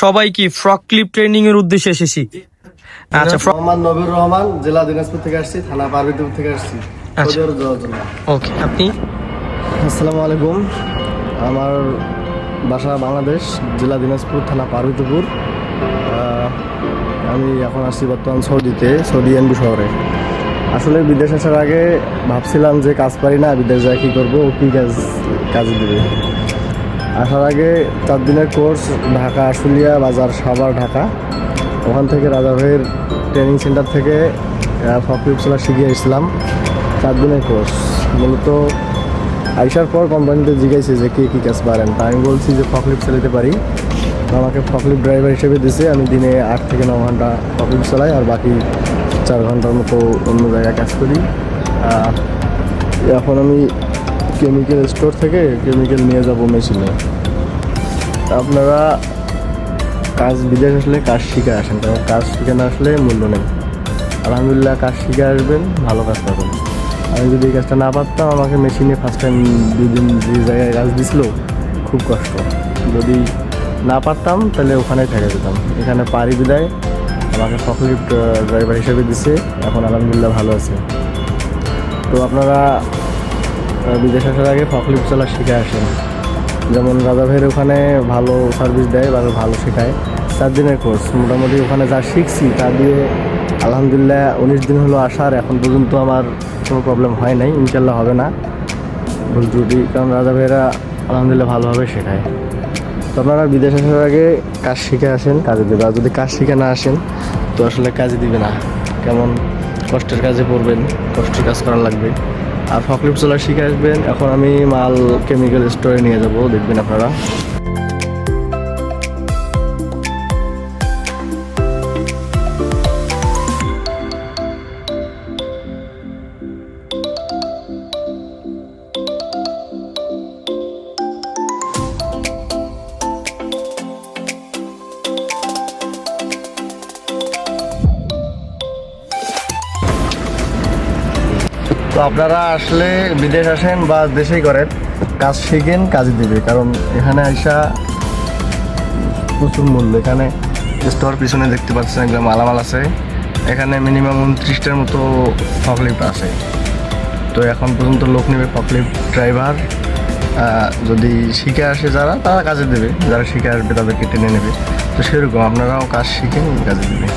সবাই কি frock clip training এর উদ্দেশ্যে এসেছি? আচ্ছা মোহাম্মদ নবীর রহমান জেলা দিনাজপুর থেকে আসছি থানা পার্বতীপুর থেকে আসছি। আচ্ছা। ওকে আপনি? আসসালামু আলাইকুম। আমার বাসা বাংলাদেশ জেলা দিনাজপুর থানা পার্বতীপুর। আমি এখন আসছি বর্তমান সৌদিতে সৌদি এনবি শহরে। আসলে বিদেশ আসার আগে ভাবছিলাম যে কাজ পারি না বিদেশ যায় কী করব কী কাজ কাজ দেবে? আসার আগে চার দিনের কোর্স ঢাকা আশুলিয়া বাজার সাভার ঢাকা। ওখান থেকে রাজা ভাইয়ের ট্রেনিং সেন্টার থেকে ফকলিপ চলা শিখে এসেছিলাম চার দিনের কোর্স মূলত আইসার পর কোম্পানিতে জিজ্ঞাসা যে কে কী কাজ পারেন তা আমি বলছি যে ফকলিপ চালাতে পারি। আমাকে ফকলিপ ড্রাইভার হিসেবে দিছে। আমি দিনে আট থেকে ন ঘণ্টা ফকলিপ চালাই আর বাকি চার ঘণ্টার মতো অন্য জায়গায় কাজ করি। এখন আমি কেমিক্যাল স্টোর থেকে কেমিক্যাল নিয়ে যাব মেশিনে। আপনারা কাজ বিদেশ আসলে কাজ শিখে আসেন, কারণ কাজ শিখে না আসলে মূল্য নেই। আলহামদুলিল্লাহ কাজ শিখে আসবেন, ভালো কাজ পাবেন। আমি যদি এই কাজটা না পারতাম, আমাকে মেশিনে ফার্স্ট টাইম দুই দিন যে জায়গায় কাজ দিছিল, খুব কষ্ট। যদি না পারতাম, তাহলে ওখানেই থেকে যেতাম। এখানে পারি বিদায়, আমাকে ফকলিফ্ট ড্রাইভার হিসেবে দিছে, এখন আলহামদুলিল্লাহ ভালো আছে। তো আপনারা বিদেশ আসার আগে ফকলিফ্ট চলা শিখে আসেন যেমন রাজা ভাইয়ের ওখানে ভালো সার্ভিস দেয় বা ভালো শেখায়। চার দিনের কোর্স মোটামুটি ওখানে যা শিখছি তা দিয়ে আলহামদুলিল্লাহ উনিশ দিন হলো আসার। এখন পর্যন্ত আমার কোনো প্রবলেম হয় নাই। ইনশাল্লাহ হবে না। ভুল ত্রুটি। কারণ রাজা ভাইয়েরা আলহামদুলিল্লাহ ভালোভাবে শেখায়। তো আপনারা বিদেশ আসার আগে কাজ শিখে আসেন, কাজে দেবে আর যদি কাজ শিখে না আসেন, তো আসলে কাজে দিবে না। কেমন কষ্টের কাজে পড়বেন, কষ্টের কাজ করা লাগবে। আর ফকলিপ চলার শিখে আসবেন। এখন আমি মাল কেমিক্যাল স্টোরে নিয়ে যাব দেখবেন আপনারা। তো আপনারা আসলে বিদেশ আসেন বা দেশেই করেন, কাজ শিখেন, কাজ দিবে। কারণ এখানে আইসা প্রচুর মূল্য। এখানে স্টোর পিছনে দেখতে পাচ্ছেন এগুলো মালামাল আছে। এখানে মিনিমাম উনত্রিশটার মতো ফকলিফট আছে। তো এখন পর্যন্ত লোক নেবে ফকলিফট ড্রাইভার যদি শিখে আসে যারা, তারা কাজে দেবে। যারা শিখে আসবে, তাদেরকে টেনে নেবে। তো সেরকম, আপনারাও কাজ শিখেন কাজে দেবে।